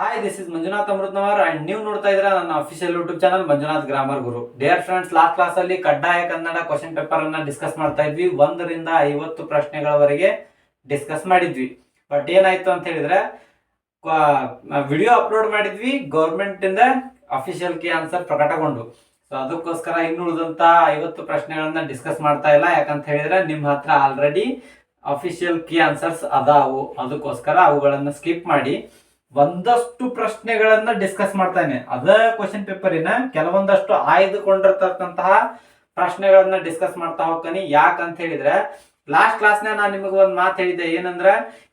Hi this is Manjunath Amrutnavar and ನೀವು ನೋಡ್ತಾ ಇದ್ರ ನನ್ನ official YouTube channel Manjunath grammar Guru dear friends last class ಅಲ್ಲಿ ಕಡ್ಡಾಯ ಕನ್ನಡ ಕ್ವಶನ್ ಪೇಪರ್ ಅನ್ನ ಡಿಸ್ಕಸ್ ಮಾಡ್ತಾ ಇದ್ವಿ. ಒಂದರಿಂದ ಐವತ್ತು ಪ್ರಶ್ನೆಗಳವರೆಗೆ ಡಿಸ್ಕಸ್ ಮಾಡಿದ್ವಿ. ಬಟ್ ಏನಾಯ್ತು ಅಂತ ಹೇಳಿದ್ರೆ ವಿಡಿಯೋ ಅಪ್ಲೋಡ್ ಮಾಡಿದ್ವಿ. ಗೌರ್ಮೆಂಟ್ ಇಂದ ಅಫಿಷಿಯಲ್ ಕೆ ಆನ್ಸರ್ ಪ್ರಕಟಗೊಂಡು. ಸೊ ಅದಕ್ಕೋಸ್ಕರ ಇನ್ನು ಉಳಿದಂತ ಐವತ್ತು ಪ್ರಶ್ನೆಗಳನ್ನ ಡಿಸ್ಕಸ್ ಮಾಡ್ತಾ ಇಲ್ಲ. ಯಾಕಂತ ಹೇಳಿದ್ರೆ ನಿಮ್ಮ ಹತ್ರ ಆಲ್ರೆಡಿ ಅಫಿಷಿಯಲ್ ಕಿ ಆನ್ಸರ್ಸ್ ಅದಾವು. ಅದಕ್ಕೋಸ್ಕರ ಅವುಗಳನ್ನು ಸ್ಕಿಪ್ ಮಾಡಿ. ಒಂದಷ್ಟು ಪ್ರಶ್ನೆಗಳನ್ನ ಡಿಸ್ಕಸ್ ಮಾಡ್ತಾನೆ. ಅದ ಕ್ವಶನ್ ಪೇಪರಿನ ಕೆಲವೊಂದಷ್ಟು ಆಯ್ದುಕೊಂಡಿರ್ತಕ್ಕಂತಹ ಪ್ರಶ್ನೆಗಳನ್ನ ಡಿಸ್ಕಸ್ ಮಾಡ್ತಾ ಹೋಗ್ತಾನೆ. ಯಾಕಂತ ಹೇಳಿದ್ರೆ ಲಾಸ್ಟ್ ಕ್ಲಾಸ್ನ ನಾನು ನಿಮಗೆ ಒಂದು ಮಾತು ಹೇಳಿದ್ದೆ ಏನಂದ್ರ,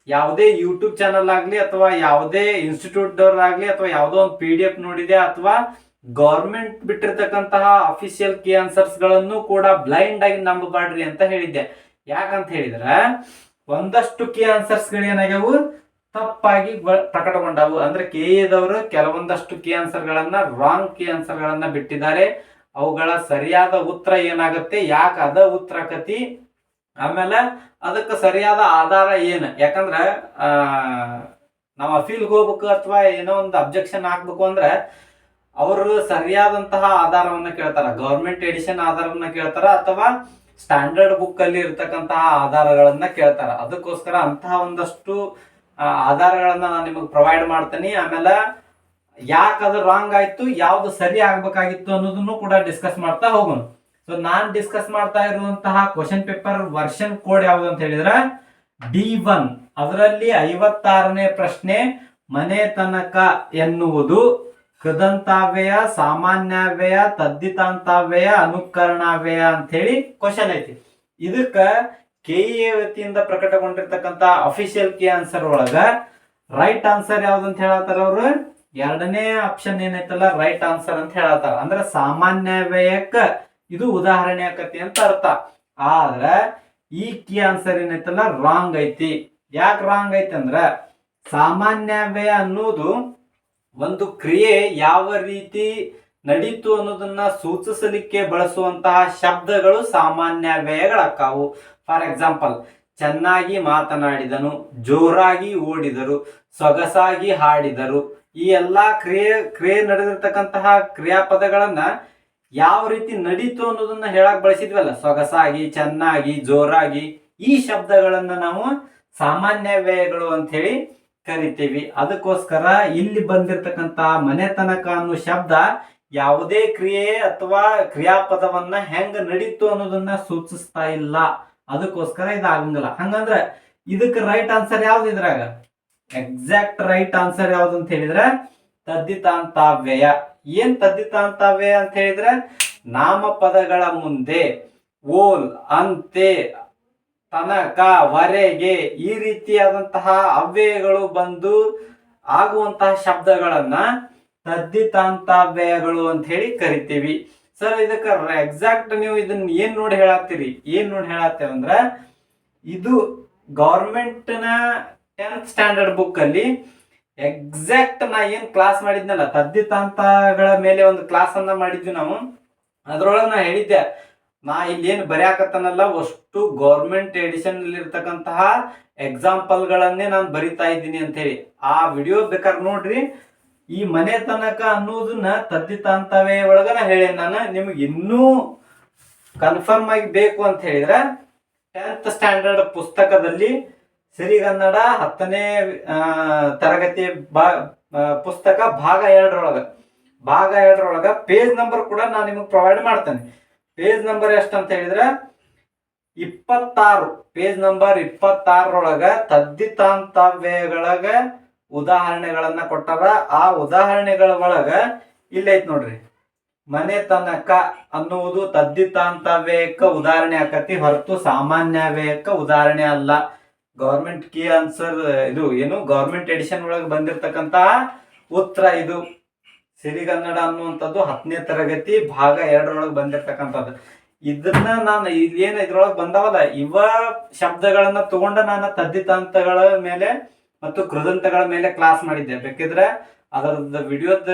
ಯಾವುದೇ ಯೂಟ್ಯೂಬ್ ಚಾನಲ್ ಆಗ್ಲಿ ಅಥವಾ ಯಾವುದೇ ಇನ್ಸ್ಟಿಟ್ಯೂಟ್ ಆಗ್ಲಿ ಅಥವಾ ಯಾವುದೋ ಒಂದು ಪಿ ಡಿ ಎಫ್ ನೋಡಿದೆ ಅಥವಾ ಗೌರ್ಮೆಂಟ್ ಬಿಟ್ಟಿರ್ತಕ್ಕಂತಹ ಅಫಿಷಿಯಲ್ ಕಿ ಆನ್ಸರ್ಸ್ಗಳನ್ನು ಕೂಡ ಬ್ಲೈಂಡ್ ಆಗಿ ನಂಬಬಾಡ್ರಿ ಅಂತ ಹೇಳಿದ್ದೆ. ಯಾಕಂತ ಹೇಳಿದ್ರೆ, ಒಂದಷ್ಟು ಕಿ ಆನ್ಸರ್ಸ್ಗಳು ಏನಾಗ್ಯಾವು ತಪ್ಪಾಗಿ ಪ್ರಕಟಗೊಂಡವು. ಅಂದ್ರೆ ಕೆ ಎದವರು ಕೆಲವೊಂದಷ್ಟು ಕಿ ಆನ್ಸರ್ ಗಳನ್ನ ರಾಂಗ್ ಕಿ ಆನ್ಸರ್ ಗಳನ್ನ ಬಿಟ್ಟಿದ್ದಾರೆ. ಅವುಗಳ ಸರಿಯಾದ ಉತ್ತರ ಏನಾಗುತ್ತೆ? ಯಾಕೆ ಅದ ಉತ್ತರ ಕತಿ? ಆಮೇಲೆ ಅದಕ್ಕೆ ಸರಿಯಾದ ಆಧಾರ ಏನು? ಯಾಕಂದ್ರೆ ನಾವು ಅಫೀಲ್ಗೆ ಹೋಗ್ಬೇಕು ಅಥವಾ ಏನೋ ಒಂದು ಅಬ್ಜೆಕ್ಷನ್ ಹಾಕ್ಬೇಕು ಅಂದ್ರೆ, ಅವರು ಸರಿಯಾದಂತಹ ಆಧಾರವನ್ನು ಕೇಳ್ತಾರ. ಗೌರ್ಮೆಂಟ್ ಎಡಿಷನ್ ಆಧಾರವನ್ನ ಕೇಳ್ತಾರ ಅಥವಾ ಸ್ಟ್ಯಾಂಡರ್ಡ್ ಬುಕ್ ಅಲ್ಲಿ ಇರ್ತಕ್ಕಂತಹ ಆಧಾರಗಳನ್ನ ಕೇಳ್ತಾರ. ಅದಕ್ಕೋಸ್ಕರ ಅಂತಹ ಒಂದಷ್ಟು ಆಧಾರಗಳನ್ನ ನಾನು ನಿಮಗೆ ಪ್ರೊವೈಡ್ ಮಾಡ್ತೀನಿ. ಆಮೇಲೆ ಯಾಕೆ ಅದು ರಾಂಗ್ ಆಯ್ತು, ಯಾವ್ದು ಸರಿ ಆಗ್ಬೇಕಾಗಿತ್ತು ಅನ್ನೋದನ್ನು ಕೂಡ ಡಿಸ್ಕಸ್ ಮಾಡ್ತಾ ಹೋಗೋಣ. ಸೊ ನಾನ್ ಡಿಸ್ಕಸ್ ಮಾಡ್ತಾ ಇರುವಂತಹ ಕ್ವಶನ್ ಪೇಪರ್ ವರ್ಷನ್ ಕೋಡ್ ಯಾವ್ದು ಅಂತ ಹೇಳಿದ್ರೆ ಡಿ ಒನ್ ಅದರಲ್ಲಿ ಐವತ್ತಾರನೇ ಪ್ರಶ್ನೆ, ಮನೆ ತನಕ ಎನ್ನುವುದು ಕೃದಂತಾವ್ಯಯ, ಸಾಮಾನ್ಯಾವ್ಯಯ, ತದ್ದಿತಾಂತಾವ್ಯಯ, ಅನುಕರಣಾವ್ಯಯ ಅಂತ ಹೇಳಿ ಕ್ವಶನ್ ಐತಿ. ಇದಕ್ಕ ಕೆಇಎ ವತಿಯಿಂದ ಪ್ರಕಟಗೊಂಡಿರ್ತಕ್ಕಂತ ಅಫಿಷಿಯಲ್ ಕೆ ಆನ್ಸರ್ ಒಳಗ ರೈಟ್ ಆನ್ಸರ್ ಯಾವ್ದಂತ ಹೇಳತ್ತಾರ ಅವರು? ಎರಡನೇ ಆಪ್ಷನ್ ಏನೈತಲ್ಲ ರೈಟ್ ಆನ್ಸರ್ ಅಂತ ಹೇಳತ್ತಾರ. ಅಂದ್ರೆ ಸಾಮಾನ್ಯ ವ್ಯಯಕ್ಕ ಇದು ಉದಾಹರಣೆ ಆಕತಿ ಅಂತ ಅರ್ಥ. ಆದ್ರ ಈ ಕಿ ಆನ್ಸರ್ ಏನೈತಲ್ಲ ರಾಂಗ್ ಐತಿ. ಯಾಕೆ ರಾಂಗ್ ಐತಿ ಅಂದ್ರ ಸಾಮಾನ್ಯಾವ್ಯಯ ಅನ್ನೋದು ಒಂದು ಕ್ರಿಯೆ ಯಾವ ರೀತಿ ನಡೀತು ಅನ್ನೋದನ್ನ ಸೂಚಿಸಲಿಕ್ಕೆ ಬಳಸುವಂತಹ ಶಬ್ದಗಳು ಸಾಮಾನ್ಯಾವ್ಯಯಗಳಕ್ಕಾವು ಫಾರ್ ಎಕ್ಸಾಂಪಲ್ ಚೆನ್ನಾಗಿ ಮಾತನಾಡಿದನು, ಜೋರಾಗಿ ಓಡಿದರು, ಸೊಗಸಾಗಿ ಹಾಡಿದರು. ಈ ಎಲ್ಲಾ ಕ್ರಿಯೆ ಕ್ರಿಯೆ ನಡೆದಿರ್ತಕ್ಕಂತಹ ಕ್ರಿಯಾಪದಗಳನ್ನ ಯಾವ ರೀತಿ ನಡೀತು ಅನ್ನೋದನ್ನ ಹೇಳಕ್ ಬಳಸಿದ್ವಲ್ಲ, ಸೊಗಸಾಗಿ, ಚೆನ್ನಾಗಿ, ಜೋರಾಗಿ, ಈ ಶಬ್ದಗಳನ್ನ ನಾವು ಸಾಮಾನ್ಯ ವ್ಯಯಗಳು ಅಂತ ಹೇಳಿ ಕರಿತೀವಿ. ಅದಕ್ಕೋಸ್ಕರ ಇಲ್ಲಿ ಬಂದಿರತಕ್ಕಂತ ಮನೆತನಕ ಅನ್ನೋ ಶಬ್ದ ಯಾವುದೇ ಕ್ರಿಯೆ ಅಥವಾ ಕ್ರಿಯಾಪದವನ್ನ ಹೆಂಗ ನಡೀತು ಅನ್ನೋದನ್ನ ಸೂಚಿಸ್ತಾ ಇಲ್ಲ. ಅದಕ್ಕೋಸ್ಕರ ಇದಾಗಂಗಿಲ್ಲ. ಹಂಗಂದ್ರ ಇದಕ್ಕೆ ರೈಟ್ ಆನ್ಸರ್ ಯಾವ್ದು ಇದ್ರಾಗ? ಎಕ್ಸಾಕ್ಟ್ ರೈಟ್ ಆನ್ಸರ್ ಯಾವ್ದು ಅಂತ ಹೇಳಿದ್ರೆ ತದ್ದಿತಾಂತಾವ್ಯಯ ಏನ್ ತದ್ದಿತಾಂತಾವ್ಯಯ ಅಂತ ಹೇಳಿದ್ರೆ, ನಾಮಪದಗಳ ಮುಂದೆ, ಓಲ್, ಅಂತೆ, ತನಕ, ವರೆಗೆ, ಈ ರೀತಿಯಾದಂತಹ ಅವ್ಯಯಗಳು ಬಂದು ಆಗುವಂತಹ ಶಬ್ದಗಳನ್ನ ತದ್ದಿತಾಂತಾವ್ಯಯಗಳು ಅಂತ ಹೇಳಿ ಕರಿತೀವಿ. ಸರ್ ಇದಕ್ಕೆ ಎಕ್ಸಾಕ್ಟ್ ನೀವು ಇದನ್ನ ಏನ್ ನೋಡಿ ಹೇಳತ್ತೀರಿ? ಏನ್ ನೋಡಿ ಹೇಳತ್ತೇವೆ ಅಂದ್ರ, ಇದು ಗೌರ್ಮೆಂಟ್ನ ಟೆಂತ್ ಸ್ಟ್ಯಾಂಡರ್ಡ್ ಬುಕ್ ಅಲ್ಲಿ ಎಕ್ಸಾಕ್ಟ್ ನಾ ಏನ್ ಕ್ಲಾಸ್ ಮಾಡಿದ್ನಲ್ಲ, ತದ್ದಿತಾಂತಗಳ ಮೇಲೆ ಒಂದು ಕ್ಲಾಸ್ ಅನ್ನ ಮಾಡಿದ್ವಿ ನಾವು. ಅದ್ರೊಳಗೆ ನಾ ಹೇಳಿದ್ದೆ, ನಾ ಇಲ್ಲಿ ಏನ್ ಬರೆಯಾಕತ್ತನಲ್ಲ, ಅಷ್ಟು ಗೌರ್ಮೆಂಟ್ ಎಡಿಷನ್ ಅಲ್ಲಿ ಇರ್ತಕ್ಕಂತಹ ಎಕ್ಸಾಂಪಲ್ ಗಳನ್ನೇ ನಾನು ಬರಿತಾ ಇದ್ದೀನಿ ಅಂತ ಹೇಳಿ. ಆ ವಿಡಿಯೋ ಬೇಕಾದ್ರೆ ನೋಡ್ರಿ ಈ ಮನೆ ತನಕ ಅನ್ನೋದನ್ನ ತದ್ದಿತಾಂತವೇ ಒಳಗ ನಾ ಹೇಳಿ ನಾನು, ನಿಮ್ಗೆ ಇನ್ನೂ ಕನ್ಫರ್ಮ್ ಆಗಿ ಬೇಕು ಅಂತ ಹೇಳಿದ್ರೆ ಟೆಂತ್ ಸ್ಟ್ಯಾಂಡರ್ಡ್ ಪುಸ್ತಕದಲ್ಲಿ ಸಿರಿಗನ್ನಡ ಹತ್ತನೇ ತರಗತಿ ಬಾ ಪುಸ್ತಕ ಭಾಗ ಎರಡರೊಳಗ ಭಾಗ ಎರಡರೊಳಗ ಪೇಜ್ ನಂಬರ್ ಕೂಡ ನಾನು ನಿಮಗೆ ಪ್ರೊವೈಡ್ ಮಾಡ್ತೇನೆ. ಪೇಜ್ ನಂಬರ್ ಎಷ್ಟು ಅಂತ ಹೇಳಿದ್ರೆ, ಇಪ್ಪತ್ತಾರು ಪೇಜ್ ನಂಬರ್ ಇಪ್ಪತ್ತಾರರೊಳಗ ತದ್ದಿತಾಂತವ್ಯಗಳಗ ಉದಾಹರಣೆಗಳನ್ನ ಕೊಟ್ಟಾರ ಆ ಉದಾಹರಣೆಗಳ ಒಳಗ ಇಲ್ಲೈತ್ ನೋಡ್ರಿ. ಮನೆ ತನಕ ಅನ್ನುವುದು ತದ್ದಿತಾಂತವ್ಯಕ್ಕ ಉದಾಹರಣೆ ಆಕತಿ ಹೊರತು ಸಾಮಾನ್ಯ ವ್ಯಯಕ್ಕ ಉದಾಹರಣೆ ಅಲ್ಲ. ಗೌರ್ಮೆಂಟ್ ಕೀ ಆನ್ಸರ್ ಇದು ಏನು ಗೌರ್ಮೆಂಟ್ ಎಡಿಷನ್ ಒಳಗೆ ಬಂದಿರತಕ್ಕಂತ ಉತ್ತರ ಇದು. ಸಿರಿಗನ್ನಡ ಅನ್ನುವಂಥದ್ದು ಹತ್ತನೇ ತರಗತಿ ಭಾಗ ಎರಡರೊಳಗೆ ಬಂದಿರತಕ್ಕಂಥದ್ದು. ಇದನ್ನ ನಾನು ಇದೇನು ಇದ್ರೊಳಗೆ ಬಂದವಲ್ಲ, ಇವ ಶಬ್ದಗಳನ್ನ ತಗೊಂಡ ನಾನು ತದ್ದಿತಾಂತಗಳ ಮೇಲೆ ಮತ್ತು ಕೃದಂತಗಳ ಮೇಲೆ ಕ್ಲಾಸ್ ಮಾಡಿದ್ದೆ. ಬೇಕಿದ್ರೆ ಅದರದ ವಿಡಿಯೋದ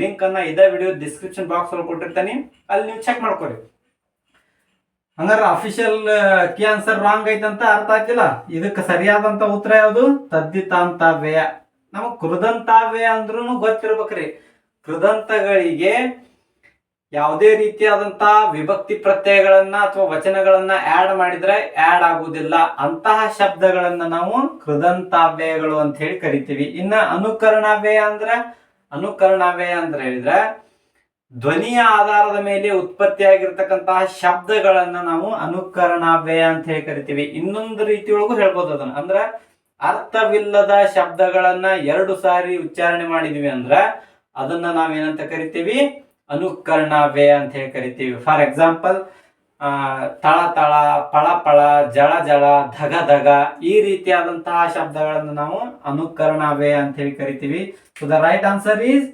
ಲಿಂಕ್ ಅನ್ನ ಇದೇ ವಿಡಿಯೋ ಡಿಸ್ಕ್ರಿಪ್ಷನ್ ಬಾಕ್ಸ್ ಅಲ್ಲಿ ಕೊಟ್ಟಿರ್ತೀನಿ. ಅಲ್ಲಿ ನೀವು ಚೆಕ್ ಮಾಡ್ಕೊರಿ. ಹಂಗಾರೆ ಅಫಿಷಿಯಲ್ ಕಿ ಆನ್ಸರ್ ರಾಂಗ್ ಐತಂತ ಅರ್ಥ ಆಗ್ತಿಲ್ಲ. ಇದಕ್ಕೆ ಸರಿಯಾದಂತ ಉತ್ತರ ಯಾವುದು? ತದ್ದಿತಾಂತವ್ಯಯ ನಮಗ್ ಕೃದಂತಾವ್ಯ ಅಂದ್ರೂ ಗೊತ್ತಿರ್ಬೇಕ್ರಿ. ಕೃದಂತಗಳಿಗೆ ಯಾವುದೇ ರೀತಿಯಾದಂತ ವಿಭಕ್ತಿ ಪ್ರತ್ಯಯಗಳನ್ನ ಅಥವಾ ವಚನಗಳನ್ನ ಆಡ್ ಮಾಡಿದ್ರೆ ಆಡ್ ಆಗುವುದಿಲ್ಲ. ಅಂತಹ ಶಬ್ದಗಳನ್ನ ನಾವು ಕೃದಂತಾವ್ಯಯಗಳು ಅಂತ ಹೇಳಿ ಕರಿತೀವಿ. ಇನ್ನ ಅನುಕರಣಾವ್ಯಯ ಅಂದ್ರ, ಅನುಕರಣಾವ್ಯಯ ಅಂದ್ರೆ ಹೇಳಿದ್ರೆ, ಧ್ವನಿಯ ಆಧಾರದ ಮೇಲೆ ಉತ್ಪತ್ತಿಯಾಗಿರ್ತಕ್ಕಂತಹ ಶಬ್ದಗಳನ್ನ ನಾವು ಅನುಕರಣಾವ್ಯಯ ಅಂತ ಹೇಳಿ ಕರಿತೀವಿ. ಇನ್ನೊಂದು ರೀತಿಯೊಳಗೂ ಹೇಳ್ಬೋದು ಅದನ್ನ. ಅಂದ್ರ, ಅರ್ಥವಿಲ್ಲದ ಶಬ್ದಗಳನ್ನ ಎರಡು ಸಾರಿ ಉಚ್ಚಾರಣೆ ಮಾಡಿದೀವಿ ಅಂದ್ರ, ಅದನ್ನ ನಾವೇನಂತ ಕರಿತೀವಿ? ಅನುಕರಣಾವ್ಯಯ ಅಂತ ಹೇಳಿ ಕರಿತೀವಿ. ಫಾರ್ ಎಕ್ಸಾಂಪಲ್ ತಳ ತಳ, ಪಳ ಪಳ, ಜಳ ಜಳ, ಧಗ ಧಗ ಈ ರೀತಿಯಾದಂತಹ ಶಬ್ದಗಳನ್ನು ನಾವು ಅನುಕರಣ ವೇ ಅಂತ ಹೇಳಿ ಕರಿತೀವಿ. So the right answer is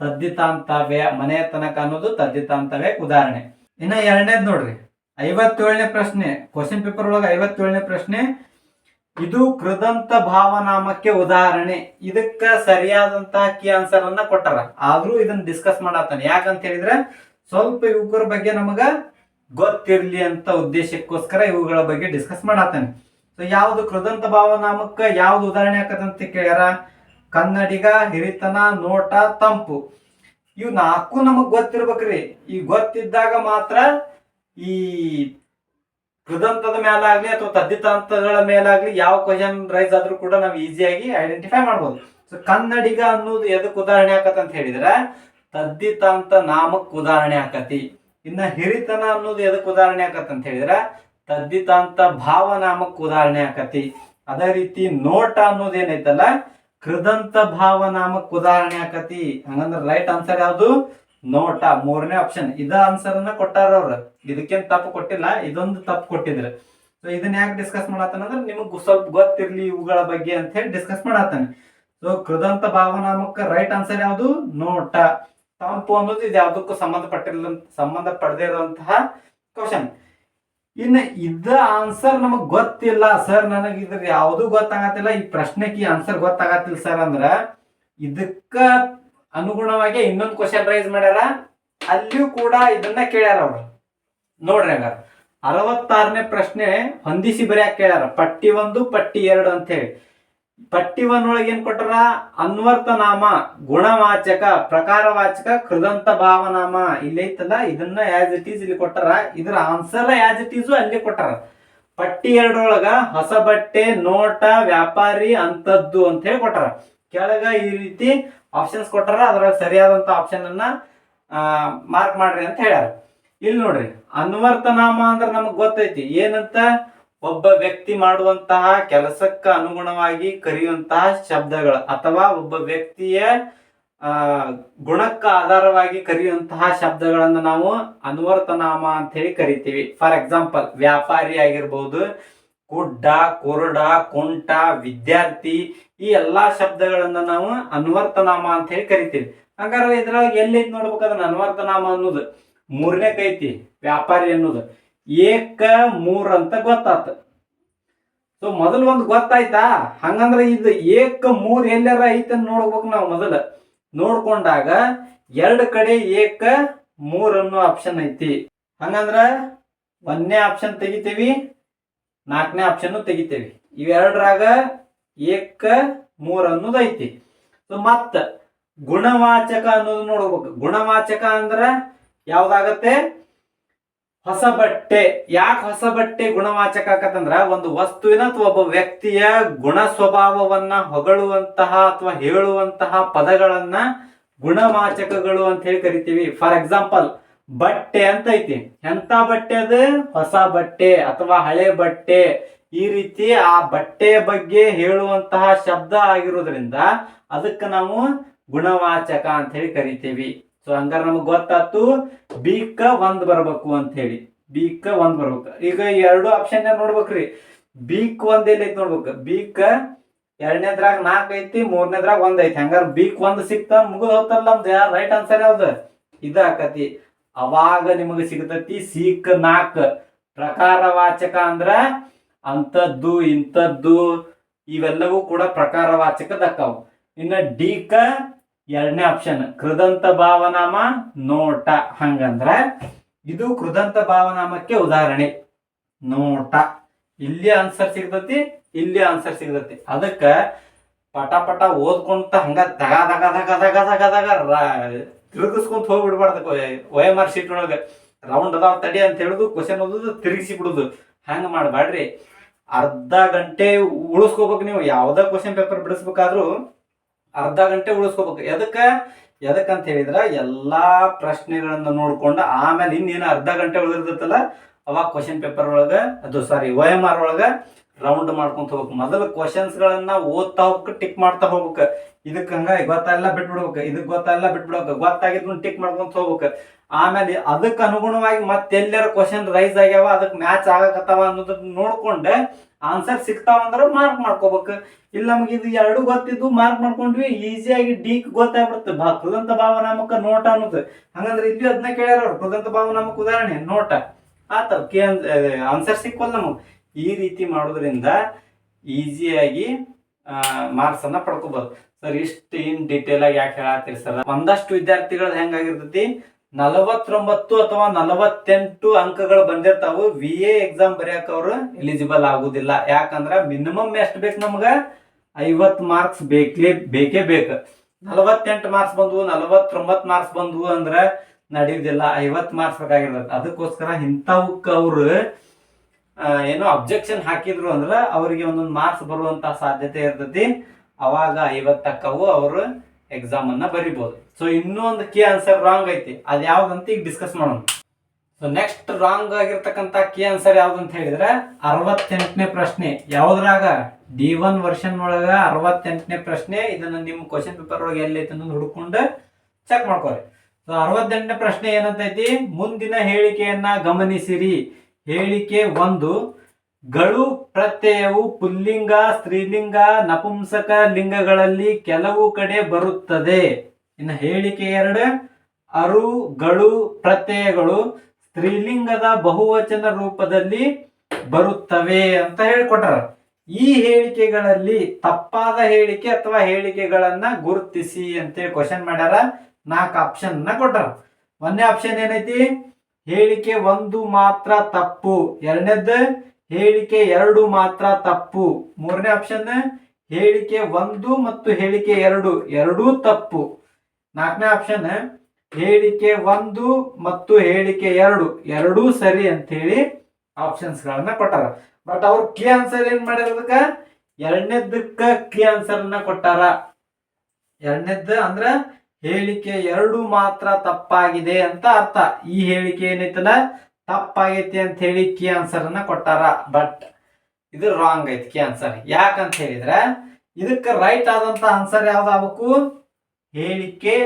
ತದ್ದಿತಾಂತ ವೇ ಮನೆಯ ತನಕ ಅನ್ನೋದು ತದ್ದಿತಾಂತವ್ಯ ಉದಾಹರಣೆ. ಇನ್ನ ಎರಡನೇದ್ ನೋಡ್ರಿ, ಐವತ್ತೇಳನೇ ಪ್ರಶ್ನೆ ಕ್ವಶನ್ ಪೇಪರ್ ಒಳಗೆ ಐವತ್ತೇಳನೇ ಪ್ರಶ್ನೆ ಇದು ಕೃದಂತ ಭಾವನಾಮಕ್ಕೆ ಉದಾಹರಣೆ. ಇದಕ್ಕ ಸರಿಯಾದಂತಹ ಕಿ ಆನ್ಸರ್ ಅನ್ನ ಕೊಟ್ಟಾರ. ಆದ್ರೂ ಇದನ್ನ ಡಿಸ್ಕಸ್ ಮಾಡತ್ತಾನೆ. ಯಾಕಂತ ಹೇಳಿದ್ರೆ ಸ್ವಲ್ಪ ಇವುಗಳ ಬಗ್ಗೆ ನಮಗ ಗೊತ್ತಿರ್ಲಿ ಅಂತ ಉದ್ದೇಶಕ್ಕೋಸ್ಕರ ಇವುಗಳ ಬಗ್ಗೆ ಡಿಸ್ಕಸ್ ಮಾಡತ್ತಾನೆ. ಸೊ ಯಾವ್ದು ಕೃದಂತ ಭಾವನಾಮಕ್ಕ ಯಾವ್ದು ಉದಾಹರಣೆ ಹಾಕದಂತ ಕೇಳ್ಯಾರ? ಕನ್ನಡಿಗ, ಹಿರಿತನ, ನೋಟ, ತಂಪು. ಇವು ನಾಲ್ಕು ನಮಗ್ ಗೊತ್ತಿರ್ಬೇಕ್ರಿ. ಈ ಗೊತ್ತಿದ್ದಾಗ ಮಾತ್ರ ಈ ಕೃದಂತದ ಮೇಲಾಗ್ಲಿ ಅಥವಾ ತದ್ದಿತಾಂತಗಳ ಮೇಲಾಗ್ಲಿ ಯಾವ ಕ್ವಶನ್ ರೈಸ್ ಆದ್ರೂ ಕೂಡ ನಾವು ಈಸಿಯಾಗಿ ಐಡೆಂಟಿಫೈ ಮಾಡ್ಬೋದು. ಸೊ ಕನ್ನಡಿಗ ಅನ್ನೋದು ಎದಕ್ಕೆ ಉದಾಹರಣೆ ಆಕತ್ತಂತ ಹೇಳಿದ್ರೆ, ತದ್ದಿತಾಂತ ನಾಮಕ್ಕೆ ಉದಾಹರಣೆ ಆಕತಿ. ಇನ್ನ ಹಿರಿತನ ಅನ್ನೋದು ಎದಕ್ಕೆ ಉದಾಹರಣೆ ಆಕತ್ತಂತ ಹೇಳಿದ್ರೆ, ತದ್ದಿತಾಂತ ಭಾವನಾಮಕ್ ಉದಾಹರಣೆ ಆಕತಿ. ಅದೇ ರೀತಿ ನೋಟ ಅನ್ನೋದು ಏನೈತಲ್ಲ, ಕೃದಂತ ಭಾವನಾಮಕ್ ಉದಾಹರಣೆ ಆಕತಿ. ಹಂಗಂದ್ರೆ ರೈಟ್ ಆನ್ಸರ್ ಯಾವ್ದು? ನೋಟ ಮೂರನೇ ಆಪ್ಷನ್ ಇದ ಆನ್ಸರ್ ಅನ್ನ ಕೊಟ್ಟಾರ ಅವ್ರ. ಇದಕ್ಕೇನ್ ತಪ್ಪು ಕೊಟ್ಟಿಲ್ಲ, ಇದೊಂದು ತಪ್ಪು ಕೊಟ್ಟಿದ್ರು. ಸೊ ಇದನ್ನ ಯಾಕೆ ಡಿಸ್ಕಸ್ ಮಾಡತ್ತಾನಂದ್ರೆ ನಿಮಗ್ ಸ್ವಲ್ಪ ಗೊತ್ತಿರ್ಲಿ ಇವುಗಳ ಬಗ್ಗೆ ಅಂತ ಹೇಳಿ ಡಿಸ್ಕಸ್ ಮಾಡತ್ತಾನೆ ಸೊ ಕೃದಂತ ಭಾವನಾಮಕ ರೈಟ್ ಆನ್ಸರ್ ಯಾವುದು? ನೋಟ. ತಂಪು ಅನ್ನೋದು ಇದು ಯಾವ್ದಕ್ಕೂ ಸಂಬಂಧಪಟ್ಟಿಲ್ಲ ಸಂಬಂಧ ಪಡೆದೇ ಇರುವಂತಹ ಕ್ವಶನ್ ಇನ್ನ ಇದ ಆನ್ಸರ್ ನಮಗ್ ಗೊತ್ತಿಲ್ಲ. ಸರ್ ನನಗೆ ಇದ್ರ ಯಾವ್ದು ಗೊತ್ತಾಗತ್ತಿಲ್ಲ. ಈ ಪ್ರಶ್ನೆಗೆ ಆನ್ಸರ್ ಗೊತ್ತಾಗತ್ತಿಲ್ಲ ಸರ್ ಅಂದ್ರ ಇದಕ್ಕ ಅನುಗುಣವಾಗಿ ಇನ್ನೊಂದು ಕ್ವಶನ್ ರೈಸ್ ಮಾಡ್ಯಾರ? ಅಲ್ಲಿಯೂ ಕೂಡ ಇದನ್ನ ಕೇಳ್ಯಾರ ಅವ್ರು. ನೋಡ್ರಿ ಹಂಗಾರ. ಅರವತ್ತಾರನೇ ಪ್ರಶ್ನೆ ಹೊಂದಿಸಿ ಬರೆಯಕ್ ಕೇಳ್ಯಾರ. ಪಟ್ಟಿ ಒಂದು, ಪಟ್ಟಿ ಎರಡು ಅಂತ ಹೇಳಿ ಪಟ್ಟಿ ಒಳಗೆ ಏನ್ ಕೊಟ್ಟಾರ? ಅನ್ವರ್ತನಾಮ, ಗುಣವಾಚಕ, ಪ್ರಕಾರವಾಚಕ, ಕೃದಂತ ಭಾವನಾಮ. ಇಲ್ಲಿ ಐತಲ್ಲ, ಇದನ್ನ ಆಸ್ ಇಟ್ ಈಸ್ ಇಲ್ಲಿ ಕೊಟ್ಟಾರ. ಇದ್ರ ಆನ್ಸರ್ ಆಸ್ ಇಟ್ ಈಸು ಅಲ್ಲಿ ಕೊಟ್ಟಾರ. ಪಟ್ಟಿ ಎರಡರೊಳಗ ಹೊಸ ಬಟ್ಟೆ ನೋಟ, ವ್ಯಾಪಾರಿ ಅಂತದ್ದು ಅಂತ ಹೇಳಿ ಕೊಟ್ಟಾರ. ಕೆಳಗ ಈ ರೀತಿ ಆಪ್ಷನ್ಸ್ ಕೊಟ್ಟಾರ ಅದ್ರಾಗ ಸರಿಯಾದಂತ ಆಪ್ಷನ್ ಅನ್ನ ಮಾರ್ಕ್ ಮಾಡ್ರಿ ಅಂತ ಹೇಳ್ಯಾರ. ಇಲ್ಲಿ ನೋಡ್ರಿ, ಅನ್ವರ್ತನಾಮ ಅಂದ್ರೆ ನಮಗ್ ಗೊತ್ತೈತಿ. ಏನಂತ? ಒಬ್ಬ ವ್ಯಕ್ತಿ ಮಾಡುವಂತಹ ಕೆಲಸಕ್ಕ ಅನುಗುಣವಾಗಿ ಕರೆಯುವಂತಹ ಶಬ್ದಗಳು ಅಥವಾ ಒಬ್ಬ ವ್ಯಕ್ತಿಯ ಗುಣಕ್ಕ ಆಧಾರವಾಗಿ ಕರೆಯುವಂತಹ ಶಬ್ದಗಳನ್ನು ನಾವು ಅನ್ವರ್ತನಾಮ ಅಂತ ಹೇಳಿ ಕರಿತೀವಿ. ಫಾರ್ ಎಕ್ಸಾಂಪಲ್ ವ್ಯಾಪಾರಿ ಆಗಿರ್ಬೋದು ಕುಡ್ಡ ಕೊರಡ, ಕುಂಟ, ವಿದ್ಯಾರ್ಥಿ ಈ ಎಲ್ಲಾ ಶಬ್ದಗಳನ್ನ ನಾವು ಅನ್ವರ್ತನಾಮ ಅಂತ ಹೇಳಿ ಕರಿತೀವಿ. ಹಂಗಾರೆ ಇದ್ರಾಗ ಎಲ್ಲೈತಿ ನೋಡ್ಬೇಕು ಅದನ್ನ ಅನ್ವರ್ತನಾಮ ಅನ್ನೋದು? ಮೂರನೇ ಕೈತಿ, ವ್ಯಾಪಾರಿ ಅನ್ನೋದು. ಏಕ, ಮೂರ್ ಅಂತ ಗೊತ್ತಾತ. ಸೊ ಮೊದಲು ಒಂದು ಗೊತ್ತಾಯ್ತಾ? ಹಂಗಂದ್ರೆ ಇದು ಏಕ, ಮೂರ್ ಎಲ್ಲಾರ ಐತನ್ ನೋಡ್ಬೇಕು ನಾವು ಮೊದಲ. ನೋಡ್ಕೊಂಡಾಗ ಎರಡು ಕಡೆ ಏಕ, ಮೂರ್ ಅನ್ನೋ ಆಪ್ಷನ್ ಐತಿ. ಹಂಗಂದ್ರ ಒಂದನೇ ಆಪ್ಷನ್ ತೆಗಿತೀವಿ. ನಾಲ್ಕನೇ ಆಪ್ಷನ್ ತೆಗಿತೇವೆ. ಇವೆರಡರಾಗ ಏಕ, ಮೂರ ಅನ್ನೋದು ಐತಿ. ಸೊ ಮತ್ತ ಗುಣವಾಚಕ ಅನ್ನೋದು ನೋಡ್ಬೇಕು. ಗುಣವಾಚಕ ಅಂದ್ರ ಯಾವ್ದಾಗತ್ತೆ? ಹೊಸ ಬಟ್ಟೆ ಯಾಕೆ ಹೊಸ ಬಟ್ಟೆ ಗುಣವಾಚಕ ಆಕತ್ತಂದ್ರ ಒಂದು ವಸ್ತುವಿನ ಅಥವಾ ಒಬ್ಬ ವ್ಯಕ್ತಿಯ ಗುಣ ಸ್ವಭಾವವನ್ನ ಹೊಗಳುವಂತಹ ಅಥವಾ ಹೇಳುವಂತಹ ಪದಗಳನ್ನ ಗುಣವಾಚಕಗಳು ಅಂತ ಹೇಳಿ ಕರಿತೀವಿ. ಫಾರ್ ಎಕ್ಸಾಂಪಲ್ ಬಟ್ಟೆ ಅಂತ ಐತಿ. ಎಂತ ಬಟ್ಟೆ ಅದು? ಹೊಸ ಬಟ್ಟೆ ಅಥವಾ ಹಳೆ ಬಟ್ಟೆ. ಈ ರೀತಿ ಆ ಬಟ್ಟೆಯ ಬಗ್ಗೆ ಹೇಳುವಂತಹ ಶಬ್ದ ಆಗಿರೋದ್ರಿಂದ ಅದಕ್ಕೆ ನಾವು ಗುಣವಾಚಕ ಅಂತ ಹೇಳಿ ಕರಿತೀವಿ. ಸೊ ಹಂಗಾರೆ ನಮಗ್ ಗೊತ್ತಾತು ಬೀಕ ಒಂದ್ ಬರ್ಬೇಕು ಅಂತ ಹೇಳಿ. ಬೀಕ ಒಂದ್ ಬರ್ಬೇಕು. ಈಗ ಎರಡು ಆಪ್ಷನ್ ನೋಡ್ಬೇಕ್ರಿ. ಬೀಕ್ ಒಂದ್ ಎಲ್ಲಿ ಐತಿ ನೋಡ್ಬೇಕು ಬೀಕ್ ಎರಡನೇದ್ರಾಗ ನಾಲ್ಕು ಐತಿ, ಮೂರನೇದ್ರಾಗ ಒಂದ್ ಐತಿ. ಹಂಗಾರ ಬೀಕ್ ಒಂದ್ ಸಿಕ್ತ, ಮುಗಿದ ಹೋತಲ್ಲ ನಮ್ದು. ರೈಟ್ ಆನ್ಸರ್ ಯಾವ್ದು? ಇದ ಆಕತಿ. ಅವಾಗ ನಿಮಗೆ ಸಿಗತೈತಿ ಸೀಕ್ ನಾಕ್. ಪ್ರಕಾರವಾಚಕ ಅಂದ್ರ ಅಂತದ್ದು ಇಂಥದ್ದು, ಇವೆಲ್ಲವೂ ಕೂಡ ಪ್ರಕಾರವಾಚಕದಕ್ಕಾವು ಇನ್ನ ಡಿಕ ಎರಡನೇ ಆಪ್ಷನ್ ಕೃದಂತ ಭಾವನಾಮ ನೋಟ. ಹಂಗಂದ್ರ ಇದು ಕೃದಂತ ಭಾವನಾಮಕ್ಕೆ ಉದಾಹರಣೆ. ನೋಟ. ಇಲ್ಲಿ ಆನ್ಸರ್ ಸಿಗ್ತತಿ, ಇಲ್ಲಿ ಆನ್ಸರ್ ಸಿಗ್ತತಿ. ಅದಕ್ಕೆ ಪಟ ಪಟ ಓದ್ಕೊಂತ ಹಂಗ ದಗ ದಗ ದಗ ದಗ ದಗ ದಗ ತಿರುಗಿಸ್ಕೊಂತ ಹೋಗ್ಬಿಡ್ಬಾರ್ದು. ಎಂ ಆರ್ ಶೀಟ್ ಒಳಗೆ ರೌಂಡ್ ಅದಾವ ತಡಿ ಅಂತ ಹೇಳುದು ಕ್ವಶನ್ ಓದುದು ತಿರುಗಿಸಿ ಬಿಡುದು ಹಂಗ ಮಾಡಬೇಡ್ರಿ ಅರ್ಧ ಗಂಟೆ ಉಳಿಸ್ಕೋಬೇಕು ನೀವು. ಯಾವ್ದ ಕ್ವಶನ್ ಪೇಪರ್ ಬಿಡಿಸ್ಬೇಕಾದ್ರೂ ಅರ್ಧ ಗಂಟೆ ಉಳಿಸ್ಕೋಬೇಕು. ಎದಕ್ಕೆ? ಎದಕ್ಕಂತ ಹೇಳಿದ್ರ, ಎಲ್ಲಾ ಪ್ರಶ್ನೆಗಳನ್ನ ನೋಡ್ಕೊಂಡು ಆಮೇಲೆ ಇನ್ನೇನು ಅರ್ಧ ಗಂಟೆ ಉಳಿದಿರ್ತಲ್ಲ ಅವಾಗ ಕ್ವಶನ್ ಪೇಪರ್ ಒಳಗ, ಅದು ಸಾರಿ ಒ ಎಂ ಆರ್ ಒಳಗ ರೌಂಡ್ ಮಾಡ್ಕೊಂತ ಹೋಗ್ಬೇಕು. ಮೊದಲು ಕ್ವಶನ್ಸ್ ಗಳನ್ನ ಓದ್ತಾ ಹೋಗ್ಬೇಕು ಟಿಕ್ ಮಾಡ್ತಾ ಹೋಗ್ಬೇಕು. ಇದಕ್ಕೆ ಹಂಗ ಗೊತ್ತಾಯಿಲ್ಲ ಬಿಟ್ಬಿಡ್ಬೇಕು. ಇದಕ್ ಗೊತ್ತಲ್ಲ ಬಿಟ್ಬಿಡ್ಬೇಕು. ಗೊತ್ತಾಗಿದ್ ಟಿಕ್ ಮಾಡ್ಕೊಂತ ಹೋಗ್ಬೇಕು. ಆಮೇಲೆ ಅದಕ್ಕೆ ಅನುಗುಣವಾಗಿ ಮತ್ತೆ ಎಲ್ಲಾರ ಕ್ವಶನ್ ರೈಸ್ ಆಗ್ಯಾವ ಅದಕ್ಕೆ ಮ್ಯಾಚ್ ಆಗಕತ್ತಾವ ಅನ್ನೋದನ್ನ ನೋಡ್ಕೊಂಡು ಆನ್ಸರ್ ಸಿಗ್ತಾವ ಅಂದ್ರೆ ಮಾರ್ಕ್ ಮಾಡ್ಕೋಬೇಕು. ಇಲ್ಲ ನಮ್ಗೆ ಇದು ಎರಡು ಗೊತ್ತಿದ್ದು ಮಾರ್ಕ್ ಮಾಡ್ಕೊಂಡ್ವಿ ಈಸಿಯಾಗಿ ಡೀಕ್ ಗೊತ್ತಾಗ್ಬಿಡುತ್ತೆ ಬಾ, ಕೃದಂತ ಭಾವನಾಮಕ ನೋಟ ಅನ್ನೋದು. ಹಂಗಂದ್ರೆ ಇಲ್ಲಿ ಅದನ್ನ ಕೇಳ್ಯಾರ ಕೃದಂತ ಭಾವನಾಮಕ ಉದಾಹರಣೆ, ನೋಟ. ಆತ ಕೆ ಆನ್ಸರ್ ಸಿಕ್ವಲ್ಲ ನಮಗೆ. ಈ ರೀತಿ ಮಾಡೋದ್ರಿಂದ ಈಸಿಯಾಗಿ ಮಾರ್ಕ್ಸ್ ಅನ್ನ ಪಡ್ಕೋಬಹುದು ಸರ್ ಇಷ್ಟು ಇನ್ ಡೀಟೇಲ್ ಆಗಿ ಯಾಕೆ ಹೇಳತ್ತೀರಿ ಸರ್ ಒಂದಷ್ಟು ವಿದ್ಯಾರ್ಥಿಗಳು ಹೆಂಗಾಗಿರ್ತೈತಿ? ನಲವತ್ತೊಂಬತ್ತು ಅಥವಾ ನಲವತ್ತೆಂಟು ಅಂಕಗಳು ಬಂದಿರ್ತಾವು. ವಿ ಎ ಎಕ್ಸಾಮ್ ಬರೆಯಕ್ ಅವರು ಎಲಿಜಿಬಲ್ ಆಗುದಿಲ್ಲ. ಯಾಕಂದ್ರ ಮಿನಿಮಮ್ ಎಷ್ಟು ಬೇಕು ನಮ್ಗ? ಐವತ್ ಮಾರ್ಕ್ಸ್ ಬೇಕೇ ಬೇಕೇ ಬೇಕು. ನಲವತ್ತೆಂಟು ಮಾರ್ಕ್ಸ್ ಬಂದ್ವು, ನಲವತ್ತೊಂಬತ್ತು ಮಾರ್ಕ್ಸ್ ಬಂದ್ವು ಅಂದ್ರ ನಡೀದಿಲ್ಲ. ಐವತ್ ಮಾರ್ಕ್ಸ್ ಬೇಕಾಗಿರ್ತದೆ ಅದಕ್ಕೋಸ್ಕರ ಇಂಥವಕ್ಕೆ ಅವರು ಏನೋ ಅಬ್ಜೆಕ್ಷನ್ ಹಾಕಿದ್ರು ಅಂದ್ರೆ ಅವರಿಗೆ ಒಂದೊಂದು ಮಾರ್ಕ್ಸ್ ಬರುವಂತ ಸಾಧ್ಯತೆ ಇರ್ತೈತಿ. ಅವಾಗ ಐವತ್ತಕ್ಕವು ಅವರು ಎಕ್ಸಾಮ್ ಅನ್ನ ಬರಿಬಹುದು ಸೊ ಇನ್ನೂ ಒಂದು ಕೀ ಆನ್ಸರ್ ರಾಂಗ್ ಐತಿ. ಅದ್ ಯಾವ್ದಂತ ಈಗ ಡಿಸ್ಕಸ್ ಮಾಡೋಣ. So next wrong ಆಗಿರ್ತಕ್ಕಂತ key answer ಯಾವ್ದಂತ ಹೇಳಿದ್ರೆ, ಅರವತ್ತೆಂಟನೇ ಪ್ರಶ್ನೆ. ಯಾವ್ದ್ರಾಗ? ಡಿ ಒನ್ ವರ್ಷನ್ ಒಳಗ ಅರವತ್ತೆಂಟನೇ ಪ್ರಶ್ನೆ. ಇದನ್ನ ನಿಮ್ಮ ಕ್ವಶನ್ ಪೇಪರ್ ಒಳಗೆ ಐತೆ ಅನ್ನೋದು ಹುಡ್ಕೊಂಡು ಚೆಕ್ ಮಾಡ್ಕೊರಿ ಸೊ ಅರವತ್ತೆಂಟನೇ ಪ್ರಶ್ನೆ ಏನಂತೈತಿ? ಮುಂದಿನ ಹೇಳಿಕೆಯನ್ನ ಗಮನಿಸಿರಿ. ಹೇಳಿಕೆ ಒಂದು, ಗಳು ಪ್ರತ್ಯಯವು ಪುಲ್ಲಿಂಗ, ಸ್ತ್ರೀಲಿಂಗ, ನಪುಂಸಕ ಲಿಂಗಗಳಲ್ಲಿ ಕೆಲವು ಕಡೆ ಬರುತ್ತದೆ. ಇನ್ನು ಹೇಳಿಕೆ ಎರಡು, ಅರು, ಗಳು, ಪ್ರತ್ಯಯಗಳು ಸ್ತ್ರೀಲಿಂಗದ ಬಹುವಚನ ರೂಪದಲ್ಲಿ ಬರುತ್ತವೆ ಅಂತ ಹೇಳ್ಕೊಟ್ಟಾರ ಈ ಹೇಳಿಕೆಗಳಲ್ಲಿ ತಪ್ಪಾದ ಹೇಳಿಕೆ ಅಥವಾ ಹೇಳಿಕೆಗಳನ್ನ ಗುರುತಿಸಿ ಅಂತೇಳಿ ಕ್ವಶನ್ ಮಾಡ್ಯಾರ. ನಾಲ್ಕು ಆಪ್ಷನ್ನ ಕೊಟ್ಟಾರ ಒಂದನೇ ಆಪ್ಷನ್ ಏನೈತಿ? ಹೇಳಿಕೆ ಒಂದು ಮಾತ್ರ ತಪ್ಪು. ಎರಡನೇದ್ದು, ಹೇಳಿಕೆ ಎರಡು ಮಾತ್ರ ತಪ್ಪು. ಮೂರನೇ ಆಪ್ಷನ್ ಹೇಳಿಕೆ ಒಂದು ಮತ್ತು ಹೇಳಿಕೆ ಎರಡು, ಎರಡೂ ತಪ್ಪು. ನಾಲ್ಕನೇ ಆಪ್ಷನ್ ಹೇಳಿಕೆ ಒಂದು ಮತ್ತು ಹೇಳಿಕೆ ಎರಡು, ಎರಡೂ ಸರಿ ಅಂತ ಹೇಳಿ ಆಪ್ಷನ್ಸ್ ಗಳನ್ನ ಕೊಟ್ಟಾರ. ಬಟ್ ಅವ್ರು ಕಿ ಆನ್ಸರ್ ಏನ್ ಮಾಡಿರೋದಕ್ಕ ಎರಡನೇದಕ್ಕ ಕಿ ಆನ್ಸರ್ ಅನ್ನ ಕೊಟ್ಟಾರ. ಎರಡನೇದ್ದು ಅಂದ್ರ ಹೇಳಿಕೆ ಎರಡು ಮಾತ್ರ ತಪ್ಪಾಗಿದೆ ಅಂತ ಅರ್ಥ. ಈ ಹೇಳಿಕೆ ಏನೈತಲ್ಲ ತಪ್ಪಾಗೈತಿ ಅಂತ ಹೇಳಿ ಕಿ ಆನ್ಸರ್ ಅನ್ನ ಕೊಟ್ಟಾರ. ಬಟ್ ಇದು ರಾಂಗ್ ಐತಿ ಕಿ ಆನ್ಸರ್ ಯಾಕಂತ ಹೇಳಿದ್ರೆ, ಇದಕ್ಕೆ ರೈಟ್ ಆದಂತ ಆನ್ಸರ್ ಯಾವ್ದಾಗಬೇಕು? ಹೇಳಿಕೆ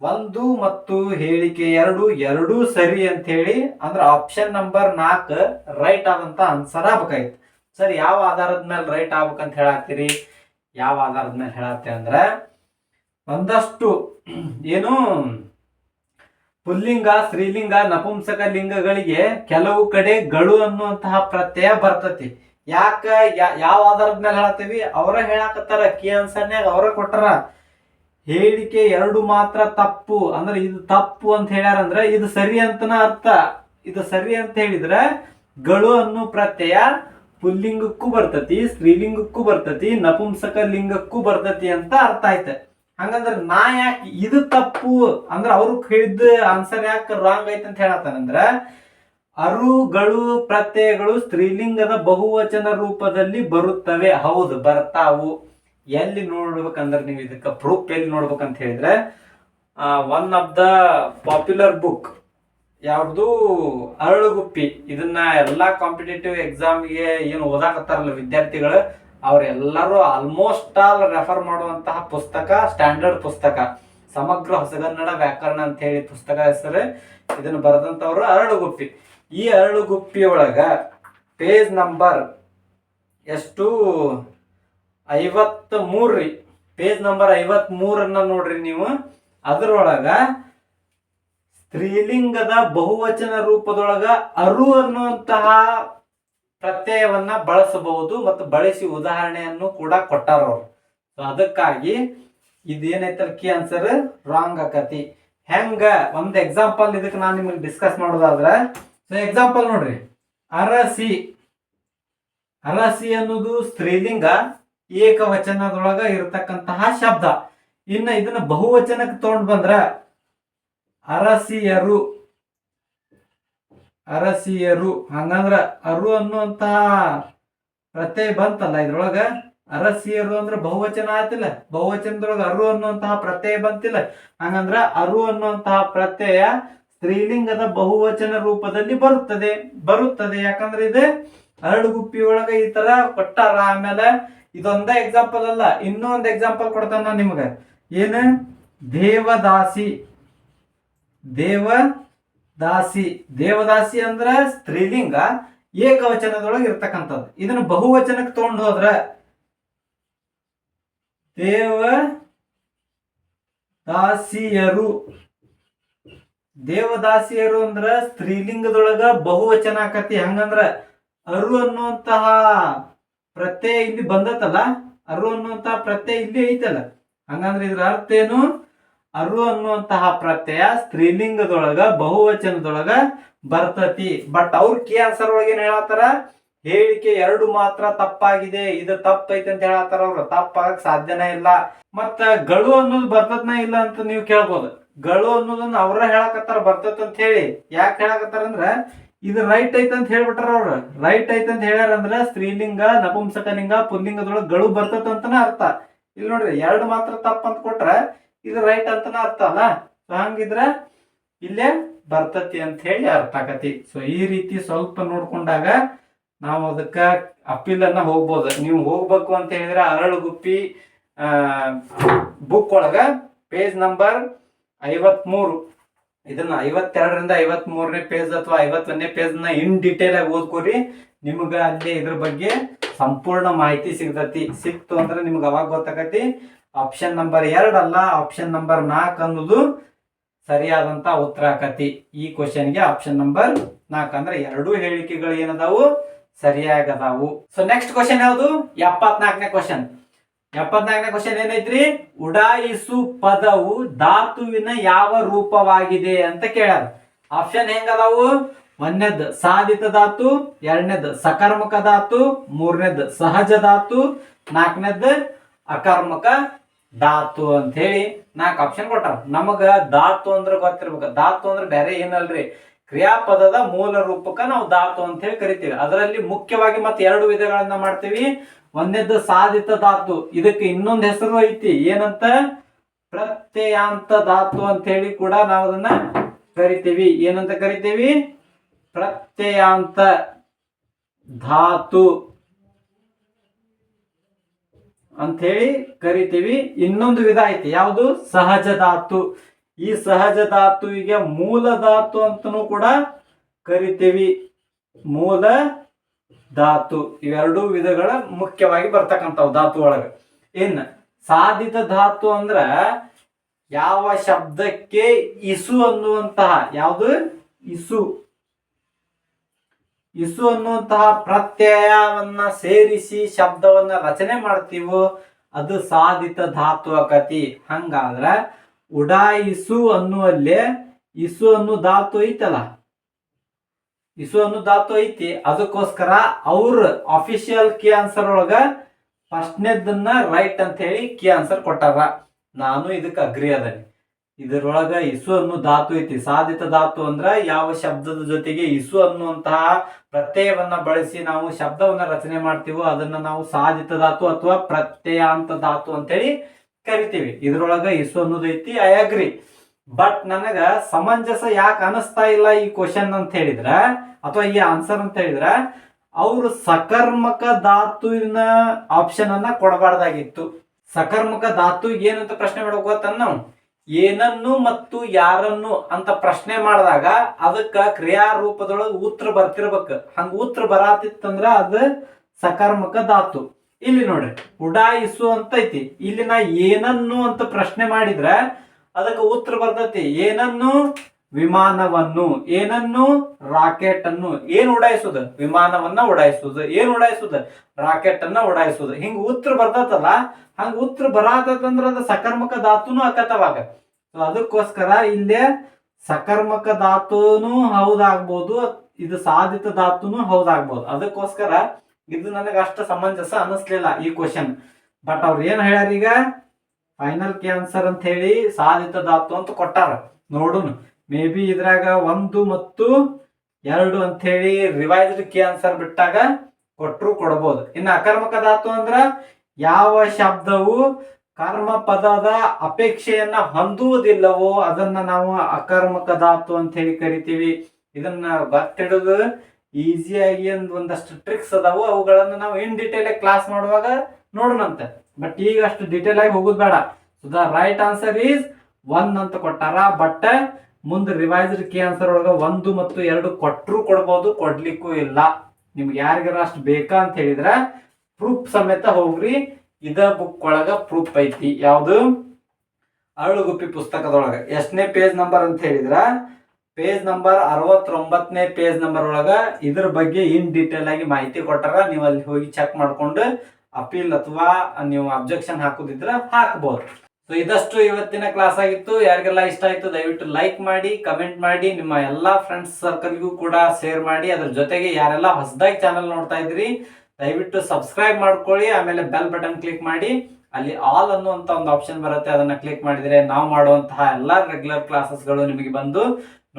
ಒಂದು ಮತ್ತು ಹೇಳಿಕೆ ಎರಡು, ಎರಡೂ ಸರಿ ಅಂತ ಹೇಳಿ, ಅಂದ್ರೆ ಆಪ್ಷನ್ ನಂಬರ್ ನಾಲ್ಕು ರೈಟ್ ಆದಂತ ಆನ್ಸರ್ ಆಗ್ಬೇಕಾಯ್ತು. ಸರ್, ಯಾವ ಆಧಾರದ ಮೇಲೆ ರೈಟ್ ಆಗ್ಬೇಕಂತ ಹೇಳಾಕ್ತಿರಿ? ಯಾವ ಆಧಾರದ ಮೇಲೆ ಹೇಳತ್ತೆ ಅಂದ್ರೆ ಒಂದಷ್ಟು ಏನು ಪುಲ್ಲಿಂಗ, ಸ್ತ್ರೀಲಿಂಗ, ನಪುಂಸಕ ಲಿಂಗಗಳಿಗೆ ಕೆಲವು ಕಡೆ ಗಳು ಅನ್ನುವಂತಹ ಪ್ರತ್ಯಯ ಬರ್ತತಿ. ಯಾಕ ಯಾವ ಆಧಾರದ ಮೇಲೆ ಹೇಳತ್ತೀವಿ? ಅವರ ಹೇಳಾಕತ್ತಾರ, ಕಿ ಅನ್ಸರ್ನ್ಯಾಗ ಅವರ ಕೊಟ್ಟಾರ ಹೇಳಿಕೆ ಎರಡು ಮಾತ್ರ ತಪ್ಪು. ಅಂದ್ರೆ ಇದು ತಪ್ಪು ಅಂತ ಹೇಳ್ಯಾರ ಅಂದ್ರೆ ಇದು ಸರಿ ಅಂತನ ಅರ್ಥ. ಇದು ಸರಿ ಅಂತ ಹೇಳಿದ್ರೆ ಗಳು ಅನ್ನೋ ಪ್ರತ್ಯಯ ಪುಲ್ಲಿಂಗಕ್ಕೂ ಬರ್ತತಿ, ಸ್ತ್ರೀಲಿಂಗಕ್ಕೂ ಬರ್ತತಿ, ನಪುಂಸಕ ಲಿಂಗಕ್ಕೂ ಬರ್ತತಿ ಅಂತ ಅರ್ಥ ಆಯ್ತು. ಹಂಗಂದ್ರ ನಾ ಯಾಕೆ ಇದು ತಪ್ಪು ಅಂದ್ರ ಅವ್ರು ಹೇಳಿದ ಆನ್ಸರ್ ಯಾಕೆ ರಾಂಗ್ ಐತೆ ಅಂತ ಹೇಳತ್ತಾನಂದ್ರ, ಅರುಗಳು, ಪ್ರತ್ಯಯಗಳು ಸ್ತ್ರೀಲಿಂಗದ ಬಹುವಚನ ರೂಪದಲ್ಲಿ ಬರುತ್ತವೆ. ಹೌದು, ಬರ್ತಾವು. ಎಲ್ಲಿ ನೋಡ್ಬೇಕಂದ್ರೆ ನೀವು ಇದಕ್ಕೆ ಪ್ರೂಫ್ ಎಲ್ಲಿ ನೋಡ್ಬೇಕಂತ ಹೇಳಿದ್ರೆ one of the popular book ಯಾವ್ದು ಅರಳುಗುಪ್ಪಿ. ಇದನ್ನ ಎಲ್ಲಾ ಕಾಂಪಿಟೇಟಿವ್ ಎಕ್ಸಾಮ್ಗೆ ಏನು ಓದಾಕತ್ತಾರಲ್ಲ ವಿದ್ಯಾರ್ಥಿಗಳು ಅವರೆಲ್ಲರೂ ಆಲ್ಮೋಸ್ಟ್ ಆಲ್ ರೆಫರ್ ಮಾಡುವಂತಹ ಪುಸ್ತಕ ಸ್ಟ್ಯಾಂಡರ್ಡ್ ಪುಸ್ತಕ. ಸಮಗ್ರ ಹೊಸಗನ್ನಡ ವ್ಯಾಕರಣ ಅಂತ ಹೇಳಿ ಪುಸ್ತಕ ಹೆಸರು. ಇದನ್ನು ಬರೆದಂತವ್ರು ಅರಳುಗುಪ್ಪಿ. ಈ ಅರಳುಗುಪ್ಪಿ ಒಳಗ ಪೇಜ್ ನಂಬರ್ ಎಷ್ಟು? ಐವತ್ ಮೂರ್ರಿ ಪೇಜ್ ನಂಬರ್ ಐವತ್ ಮೂರನ್ನ ನೋಡ್ರಿ ನೀವು. ಅದರೊಳಗ ಸ್ತ್ರೀಲಿಂಗದ ಬಹುವಚನ ರೂಪದೊಳಗ ಅರು ಅನ್ನುವಂತಹ ಪ್ರತ್ಯಯವನ್ನ ಬಳಸಬಹುದು ಮತ್ತು ಬಳಸಿ ಉದಾಹರಣೆಯನ್ನು ಕೂಡ ಕೊಟ್ಟಾರ ಅವರು. ಸೊ ಅದಕ್ಕಾಗಿ ಇದೇನೈತಲ್ ಕಿ ಆನ್ಸರ್ ರಾಂಗ್ ಆಕತಿ. ಹೆಂಗ? ಒಂದ್ ಎಕ್ಸಾಂಪಲ್ ಇದಕ್ಕೆ ನಾನು ನಿಮಗೆ ಡಿಸ್ಕಸ್ ಮಾಡೋದಾದ್ರೆ ಸೊ ಎಕ್ಸಾಂಪಲ್ ನೋಡ್ರಿ. ಅರಸಿ. ಅರಸಿ ಅನ್ನೋದು ಸ್ತ್ರೀಲಿಂಗ ಏಕವಚನದೊಳಗ ಇರತಕ್ಕಂತಹ ಶಬ್ದ. ಇನ್ನ ಇದನ್ನ ಬಹುವಚನಕ್ಕೆ ತಗೊಂಡ್ ಬಂದ್ರ ಅರಸಿಯರು. ಅರಸಿಯರು. ಹಂಗಂದ್ರ ಅರು ಅನ್ನುವಂತ ಪ್ರತ್ಯಯ ಬಂತಲ್ಲ ಇದ್ರೊಳಗ? ಅರಸಿಯರು ಅಂದ್ರ ಬಹುವಚನ ಆತಿಲ್ಲ. ಬಹುವಚನದೊಳಗ ಅರು ಅನ್ನುವಂತಹ ಪ್ರತ್ಯಯ ಬಂತಿಲ್ಲ. ಹಂಗಂದ್ರ ಅರು ಅನ್ನುವಂತಹ ಪ್ರತ್ಯಯ ಸ್ತ್ರೀಲಿಂಗದ ಬಹುವಚನ ರೂಪದಲ್ಲಿ ಬರುತ್ತದೆ. ಬರುತ್ತದೆ. ಯಾಕಂದ್ರೆ ಇದು ಅರಳುಗುಪ್ಪಿ ಒಳಗ ಈ ತರ ಕೊಟ್ಟಾರ. ಆಮೇಲೆ ಇದೊಂದ ಎಕ್ಸಾಂಪಲ್ ಅಲ್ಲ. ಇನ್ನೂ ಒಂದು ಎಕ್ಸಾಂಪಲ್ ಕೊಡ್ತಾನ ನಿಮ್ಗೆ. ಏನ? ದೇವದಾಸಿ. ದೇವದಾಸಿ ದೇವದಾಸಿ ಅಂದ್ರ ಸ್ತ್ರೀಲಿಂಗ ಏಕವಚನದೊಳಗೆ ಇರ್ತಕ್ಕಂಥದ್ದು. ಇದನ್ನ ಬಹುವಚನಕ್ಕೆ ತಗೊಂಡು ಹೋದ್ರ ದೇವ ದಾಸಿಯರು ದೇವದಾಸಿಯರು ಅಂದ್ರ ಸ್ತ್ರೀಲಿಂಗದೊಳಗ ಬಹುವಚನ ಆಕತಿ. ಹಂಗಂದ್ರ ಅರು ಅನ್ನುವಂತಹ ಪ್ರತ್ಯಯ ಇಲ್ಲಿ ಬಂದತ್ತಲ್ಲ? ಅರು ಅನ್ನುವಂತಹ ಪ್ರತ್ಯಯ ಇಲ್ಲಿ ಐತಲ್ಲ? ಹಂಗಂದ್ರೆ ಇದ್ರ ಅರ್ಥ ಏನು? ಅರು ಅನ್ನುವಂತಹ ಪ್ರತ್ಯಯ ಸ್ತ್ರೀಲಿಂಗದೊಳಗ, ಬಹುವಚನದೊಳಗ ಬರ್ತತಿ. ಬಟ್ ಅವ್ರ ಕಿ ಆನ್ಸರ್ ಒಳಗೆ ಏನ್ ಹೇಳತ್ತಾರ? ಹೇಳಿಕೆ ಎರಡು ಮಾತ್ರ ತಪ್ಪಾಗಿದೆ. ಇದು ತಪ್ಪೈತೆ ಅಂತ ಹೇಳತ್ತಾರ ಅವ್ರು. ತಪ್ಪಾಗಕ್ ಸಾಧ್ಯನೇ ಇಲ್ಲ. ಮತ್ತ ಗಳು ಅನ್ನೋದು ಬರ್ತದ್ನ ಇಲ್ಲ ಅಂತ ನೀವು ಕೇಳ್ಬೋದು. ಗಳು ಅನ್ನೋದನ್ನ ಅವ್ರ ಹೇಳಕತ್ತಾರ ಬರ್ತತ್ ಅಂತ ಹೇಳಿ. ಯಾಕೆ ಹೇಳಕತ್ತಾರ ಅಂದ್ರ, ಇದು ರೈಟ್ ಐತೆ ಅಂತ ಹೇಳ್ಬಿಟ್ರ ಅವ್ರ. ರೈಟ್ ಐತೆ ಅಂತ ಹೇಳ್ಯಾರ ಅಂದ್ರ ಸ್ತ್ರೀಲಿಂಗ, ನಪುಂಸಕಲಿಂಗ, ಪುಲ್ಲಿಂಗದೊಳಗ ಗಳು ಬರ್ತತ್ ಅಂತಾನೆ ಅರ್ಥ. ಇಲ್ಲಿ ನೋಡ್ರಿ, ಎರಡು ಮಾತ್ರ ತಪ್ಪ ಅಂತ ಕೊಟ್ರ ಇದು ರೈಟ್ ಅಂತನ ಅರ್ಥ ಅಲ್ಲ? ಸೊ ಹಂಗಿದ್ರ ಇಲ್ಲೇ ಬರ್ತತಿ ಅಂತ ಹೇಳಿ ಅರ್ಥ ಆಕತಿ ಸೊ ಈ ರೀತಿ ಸ್ವಲ್ಪ ನೋಡ್ಕೊಂಡಾಗ ನಾವು ಅದಕ್ಕ ಅಪೀಲ್ ಅನ್ನ ಹೋಗ್ಬೋದು. ನೀವು ಹೋಗ್ಬೇಕು ಅಂತ ಹೇಳಿದ್ರೆ ಅರಳು ಗುಪ್ಪಿ ಬುಕ್ ಒಳಗ ಪೇಜ್ ನಂಬರ್ ಐವತ್ಮೂರು. ಇದನ್ನ ಐವತ್ತೆರಡರಿಂದ ಐವತ್ ಮೂರನೇ ಪೇಜ್ ಅಥವಾ ಐವತ್ತೊಂದನೇ ಪೇಜ್ನ ಇನ್ ಡೀಟೇಲ್ ಆಗಿ ಓದ್ಕೋರಿ. ನಿಮ್ಗ ಅಲ್ಲಿ ಇದ್ರ ಬಗ್ಗೆ ಸಂಪೂರ್ಣ ಮಾಹಿತಿ ಸಿಗ್ತತಿ. ಸಿಕ್ತು ಅಂದ್ರೆ ನಿಮ್ಗೆ ಅವಾಗ ಗೊತ್ತಾಗತಿ. ಆಪ್ಷನ್ ನಂಬರ್ ಎರಡಲ್ಲ ಆಪ್ಷನ್ ನಂಬರ್ ನಾಲ್ಕು ಅನ್ನೋದು ಸರಿಯಾದಂತ ಉತ್ತರ ಆಕತಿ. ಈ ಕ್ವಶನ್ಗೆ ಆಪ್ಷನ್ ನಂಬರ್ ನಾಲ್ಕು ಅಂದ್ರೆ ಎರಡೂ ಹೇಳಿಕೆಗಳು ಏನದಾವು? ಸರಿಯಾಗದಾವು. ಸೊ ನೆಕ್ಸ್ಟ್ ಕ್ವಶನ್ ಯಾವುದು? ಎಪ್ಪತ್ನಾಲ್ಕನೇ ಕ್ವಶನ್ ಎಪ್ಪತ್ನಾಲ್ಕನೇ ಕ್ವಶನ್ ಏನೈತ್ರಿ? ಉಡಾಯಿಸು ಪದವು ಧಾತುವಿನ ಯಾವ ರೂಪವಾಗಿದೆ ಅಂತ ಕೇಳ್ಯಾರ. ಆಪ್ಷನ್ ಹೆಂಗದಾವು? ಒಂದನೇದ್ ಸಾಧಿತ ಧಾತು, ಎರಡನೇದ್ ಸಕರ್ಮಕ ಧಾತು, ಮೂರನೇದ್ ಸಹಜ ಧಾತು, ನಾಲ್ಕನೇದ್ ಅಕರ್ಮಕ ಧಾತು ಅಂತ ಹೇಳಿ ನಾಲ್ಕು ಆಪ್ಷನ್ ಕೊಟ್ಟಾರ. ನಮಗ ಧಾತು ಅಂದ್ರೆ ಗೊತ್ತಿರ್ಬೇಕು. ಧಾತು ಅಂದ್ರೆ ಬೇರೆ ಏನಲ್ರಿ? ಕ್ರಿಯಾಪದದ ಮೂಲ ರೂಪಕ ನಾವು ಧಾತು ಅಂತ ಹೇಳಿ ಕರಿತೀವಿ. ಅದರಲ್ಲಿ ಮುಖ್ಯವಾಗಿ ಮತ್ತೆ ಎರಡು ವಿಧಗಳನ್ನ ಮಾಡ್ತೀವಿ. ಒಂದೇದ್ದು ಸಾಧಿತ ಧಾತು. ಇದಕ್ಕೆ ಇನ್ನೊಂದು ಹೆಸರು ಐತಿ. ಏನಂತ? ಪ್ರತ್ಯಯಾಂತ ಧಾತು ಅಂತ ಹೇಳಿ ಕೂಡ ನಾವು ಅದನ್ನ ಕರಿತೀವಿ. ಏನಂತ ಕರಿತೀವಿ? ಪ್ರತ್ಯಯಾಂತ ಧಾತು. ಅಂತ ಹೇಳಿ ಕರಿತೀವಿ. ಇನ್ನೊಂದು ವಿಧ ಐತಿ. ಯಾವುದು? ಸಹಜ ಧಾತು. ಈ ಸಹಜ ಧಾತುವಿಗೆ ಮೂಲ ಧಾತು ಅಂತನೂ ಕೂಡ ಕರಿತೀವಿ. ಮೂಲ ಧಾತು. ಇವೆರಡೂ ವಿಧಗಳ ಮುಖ್ಯವಾಗಿ ಬರ್ತಕ್ಕಂಥವು ಧಾತು ಒಳಗೆ. ಇನ್ನು ಸಾಧಿತ ಧಾತು ಅಂದ್ರ ಯಾವ ಶಬ್ದಕ್ಕೆ ಇಸು ಅನ್ನುವಂತಹ ಯಾವುದು? ಇಸು. ಇಸು ಅನ್ನುವಂತಹ ಪ್ರತ್ಯಯವನ್ನ ಸೇರಿಸಿ ಶಬ್ದವನ್ನ ರಚನೆ ಮಾಡ್ತೀವೋ, ಅದು ಸಾಧಿತ ಧಾತು ಆಕತಿ ಹಂಗಾದ್ರ ಉಡಾಯಿಸು ಅನ್ನುವಲ್ಲಿ ಇಸು ಅನ್ನು ಧಾತು ಐತಲ್ಲ? ಇಸು ಅನ್ನು ಧಾತು ಐತಿ. ಅದಕ್ಕೋಸ್ಕರ ಅವ್ರ ಅಫಿಷಿಯಲ್ ಕಿ ಆನ್ಸರ್ ಒಳಗ ಫಸ್ಟ್ನೇದನ್ನ ರೈಟ್ ಅಂತ ಹೇಳಿ ಕಿ ಆನ್ಸರ್ ಕೊಟ್ಟಾರ. ನಾನು ಇದಕ್ಕೆ ಅಗ್ರಿ ಅದನಿ. ಇದರೊಳಗ ಇಸು ಅನ್ನೋ ಧಾತು ಐತಿ. ಸಾಧಿತ ಧಾತು ಅಂದ್ರ ಯಾವ ಶಬ್ದದ ಜೊತೆಗೆ ಇಸು ಅನ್ನುವಂತಹ ಪ್ರತ್ಯಯವನ್ನ ಬಳಸಿ ನಾವು ಶಬ್ದವನ್ನ ರಚನೆ ಮಾಡ್ತೀವೋ ಅದನ್ನ ನಾವು ಸಾಧಿತ ಧಾತು ಅಥವಾ ಪ್ರತ್ಯಯಾಂತ ಧಾತು ಅಂತೇಳಿ ಕರಿತೀವಿ. ಇದ್ರೊಳಗ ಇಸು ಅನ್ನೋದು ಐತಿ. ಐ ಅಗ್ರಿ ಬಟ್ ನನಗ ಸಮಂಜಸ ಯಾಕೆ ಅನಿಸ್ತಾ ಇಲ್ಲ ಈ ಕ್ವಶನ್ ಅಂತ ಹೇಳಿದ್ರ, ಅಥವಾ ಈ ಆನ್ಸರ್ ಅಂತ ಹೇಳಿದ್ರ, ಅವರು ಸಕರ್ಮಕ ಧಾತುವಿನ ಆಪ್ಷನ್ ಅನ್ನ ಕೊಡಬಾರ್ದಾಗಿತ್ತು. ಸಕರ್ಮಕ ಧಾತು ಏನಂತ ಪ್ರಶ್ನೆ ಮಾಡಬೇಕು ಗೊತ್ತ ನಾವು ಏನನ್ನು ಮತ್ತು ಯಾರನ್ನು ಅಂತ ಪ್ರಶ್ನೆ ಮಾಡಿದಾಗ ಅದಕ್ಕ ಕ್ರಿಯಾ ರೂಪದೊಳಗೆ ಉತ್ತರ ಬರ್ತಿರ್ಬೇಕು. ಹಂಗ ಉತ್ತರ ಬರಾತಿತ್ತಂದ್ರ ಅದ ಸಕರ್ಮಕ ಧಾತು. ಇಲ್ಲಿ ನೋಡ್ರಿ, ಉಡಾಯಿಸು ಅಂತ ಐತಿ. ಇಲ್ಲಿ ನಾ ಏನನ್ನು ಅಂತ ಪ್ರಶ್ನೆ ಮಾಡಿದ್ರ ಅದಕ್ಕೆ ಉತ್ತರ ಬರ್ತೈತಿ. ಏನನ್ನು? ವಿಮಾನವನ್ನು ಏನನ್ನು? ರಾಕೆಟ್ ಅನ್ನು ಏನ್ ಉಡಾಯಿಸುದು? ವಿಮಾನವನ್ನ ಉಡಾಯಿಸುದು. ಏನ್ ಉಡಾಯಿಸುದು? ರಾಕೆಟ್ ಅನ್ನ ಉಡಾಯಿಸುದು. ಹಿಂಗ ಉತ್ತರ ಬರ್ತತಲ್ಲ ಹಂಗ ಉತ್ತರ ಬರಾತಂದ್ರ ಅದ ಸಕರ್ಮಕ ಧಾತುನು ಅಕತವಾಗ ಸೊ ಅದಕ್ಕೋಸ್ಕರ ಇಲ್ಲಿ ಸಕರ್ಮಕ ಧಾತುನು ಹೌದಾಗ್ಬೋದು, ಇದು ಸಾಧಿತ ಧಾತುನು ಹೌದಾಗ್ಬೋದು. ಅದಕ್ಕೋಸ್ಕರ ಇದು ನನಗೆ ಅಷ್ಟ ಸಮಂಜಸ ಅನಿಸ್ಲಿಲ್ಲ ಈ ಕ್ವಶನ್ ಬಟ್ ಅವ್ರು ಏನ್ ಹೇಳ್ಯಾರ ಈಗ ಫೈನಲ್ ಕ್ಯಾನ್ಸರ್ ಅಂತ ಹೇಳಿ ಸಾಧಿತ ಧಾತು ಅಂತ ಕೊಟ್ಟಾರ. ನೋಡುನು. ಮೇ ಬಿ ಇದ್ರಾಗ ಒಂದು ಮತ್ತು ಎರಡು ಅಂತ ಹೇಳಿ ರಿವೈಸ್ಡ್ ಕೆ ಆನ್ಸರ್ ಬಿಟ್ಟಾಗ ಕೊಟ್ಟರು ಕೊಡಬಹುದು ಇನ್ನು ಅಕರ್ಮಕ ಧಾತು ಅಂದ್ರ ಯಾವ ಶಬ್ದವು ಕರ್ಮ ಪದದ ಅಪೇಕ್ಷೆಯನ್ನ ಹೊಂದುವುದಿಲ್ಲವೋ ಅದನ್ನ ನಾವು ಅಕರ್ಮಕ ಧಾತು ಅಂತ ಹೇಳಿ ಕರಿತೀವಿ. ಇದನ್ನ ಗೊತ್ತಿಡೋದು ಈಸಿಯಾಗಿ ಒಂದು ಒಂದಷ್ಟು ಟ್ರಿಕ್ಸ್ ಅದಾವು. ಅವುಗಳನ್ನು ನಾವು ಇನ್ ಡೀಟೇಲ್ ಕ್ಲಾಸ್ ಮಾಡುವಾಗ ನೋಡೋಣಂತೆ. ಬಟ್ ಈಗ ಅಷ್ಟು ಡೀಟೇಲ್ ಆಗಿ ಹೋಗುದು ಬೇಡ. The right answer is one ಅಂತ ಕೊಟ್ಟಾರ. ಬಟ್ ಮುಂದೆ ರಿವೈಸ್ಡ್ ಕೆ ಆನ್ಸರ್ ಒಳಗ ಒಂದು ಮತ್ತು ಎರಡು ಕೊಟ್ರು ಕೊಡ್ಬೋದು, ಕೊಡ್ಲಿಕ್ಕೂ ಇಲ್ಲ. ನಿಮ್ಗೆ ಯಾರಿಗಾರ ಅಷ್ಟು ಬೇಕಾ ಅಂತ ಹೇಳಿದ್ರೆ ಪ್ರೂಫ್ ಸಮೇತ ಹೋಗ್ರಿ. ಇದ ಬುಕ್ ಒಳಗ ಪ್ರೂಫ್ ಐತಿ. ಯಾವುದು? ಅರಳುಗುಪ್ಪಿ ಪುಸ್ತಕದೊಳಗ. ಎಷ್ಟನೇ ಪೇಜ್ ನಂಬರ್ ಅಂತ ಹೇಳಿದ್ರ ಪೇಜ್ ನಂಬರ್ ಅರವತ್ತೊಂಬತ್ತನೇ ಪೇಜ್ ನಂಬರ್ ಒಳಗ ಇದ್ರ ಬಗ್ಗೆ ಇನ್ ಡೀಟೇಲ್ ಆಗಿ ಮಾಹಿತಿ ಕೊಟ್ಟಾರ ನೀವು ಅಲ್ಲಿ ಹೋಗಿ ಚೆಕ್ ಮಾಡ್ಕೊಂಡು ಅಪೀಲ್ ಅಥವಾ ನೀವು ಅಬ್ಜೆಕ್ಷನ್ ಹಾಕೋದಿದ್ರೆ ಹಾಕ್ಬೋದು. ಸೊ ಇದಷ್ಟು ಇವತ್ತಿನ ಕ್ಲಾಸ್ ಆಗಿತ್ತು. ಯಾರಿಗೆಲ್ಲ ಇಷ್ಟ ಆಯ್ತು, ದಯವಿಟ್ಟು ಲೈಕ್ ಮಾಡಿ ಕಮೆಂಟ್ ಮಾಡಿ, ನಿಮ್ಮ ಎಲ್ಲಾ ಫ್ರೆಂಡ್ಸ್ ಸರ್ಕಲ್ಗೂ ಕೂಡ ಶೇರ್ ಮಾಡಿ. ಅದ್ರ ಜೊತೆಗೆ ಯಾರೆಲ್ಲ ಹೊಸದಾಗಿ ಚಾನಲ್ ನೋಡ್ತಾ ಇದ್ರಿ ದಯವಿಟ್ಟು ಸಬ್ಸ್ಕ್ರೈಬ್ ಮಾಡ್ಕೊಳ್ಳಿ, ಆಮೇಲೆ ಬೆಲ್ ಬಟನ್ ಕ್ಲಿಕ್ ಮಾಡಿ. ಅಲ್ಲಿ ಆಲ್ ಅನ್ನುವಂತ ಒಂದು ಆಪ್ಷನ್ ಬರುತ್ತೆ, ಅದನ್ನ ಕ್ಲಿಕ್ ಮಾಡಿದ್ರೆ ನಾವು ಮಾಡುವಂತಹ ಎಲ್ಲಾ ರೆಗ್ಯುಲರ್ ಕ್ಲಾಸಸ್ಗಳು ನಿಮಗೆ ಬಂದು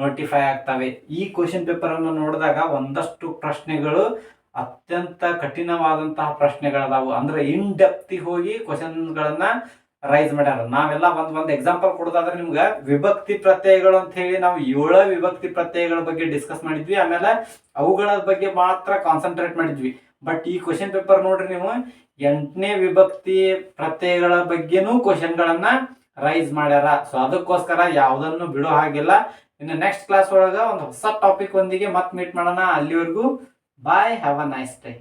ನೋಟಿಫೈ ಆಗ್ತವೆ. ಈ ಕ್ವಶನ್ ಪೇಪರ್ ಅನ್ನು ನೋಡಿದಾಗ ಒಂದಷ್ಟು ಪ್ರಶ್ನೆಗಳು ಅತ್ಯಂತ ಕಠಿಣವಾದಂತಹ ಪ್ರಶ್ನೆಗಳದಾವು. ಅಂದ್ರೆ ಇನ್ ಡೆಪ್ತಿಗೆ ಹೋಗಿ ಕ್ವಶನ್ಗಳನ್ನ ರೈಸ್ ಮಾಡ್ಯಾರ. ನಾವೆಲ್ಲ ಒಂದ್ ಒಂದ್ ಎಕ್ಸಾಂಪಲ್ ಕೊಡೋದಾದ್ರೆ ನಿಮ್ಗೆ ವಿಭಕ್ತಿ ಪ್ರತ್ಯಯಗಳು ಅಂತ ಹೇಳಿ ನಾವು ಏಳ ವಿಭಕ್ತಿ ಪ್ರತ್ಯಯಗಳ ಬಗ್ಗೆ ಡಿಸ್ಕಸ್ ಮಾಡಿದ್ವಿ. ಆಮೇಲೆ ಅವುಗಳ ಬಗ್ಗೆ ಮಾತ್ರ ಕಾನ್ಸಂಟ್ರೇಟ್ ಮಾಡಿದ್ವಿ. ಬಟ್ ಈ ಕ್ವಶನ್ ಪೇಪರ್ ನೋಡ್ರಿ ನೀವು, ಎಂಟನೇ ವಿಭಕ್ತಿ ಪ್ರತ್ಯಯಗಳ ಬಗ್ಗೆನೂ ಕ್ವಶನ್ಗಳನ್ನ ರೈಸ್ ಮಾಡ್ಯಾರ. ಸೊ ಅದಕ್ಕೋಸ್ಕರ ಯಾವುದನ್ನು ಬಿಡೋ ಹಾಗಿಲ್ಲ. ಇನ್ನು ನೆಕ್ಸ್ಟ್ ಕ್ಲಾಸ್ ಒಳಗ ಒಂದು ಹೊಸ ಟಾಪಿಕ್ ಒಂದಿಗೆ ಮತ್ತೆ ಮೀಟ್ ಮಾಡೋಣ. ಅಲ್ಲಿವರೆಗೂ bye have a nice day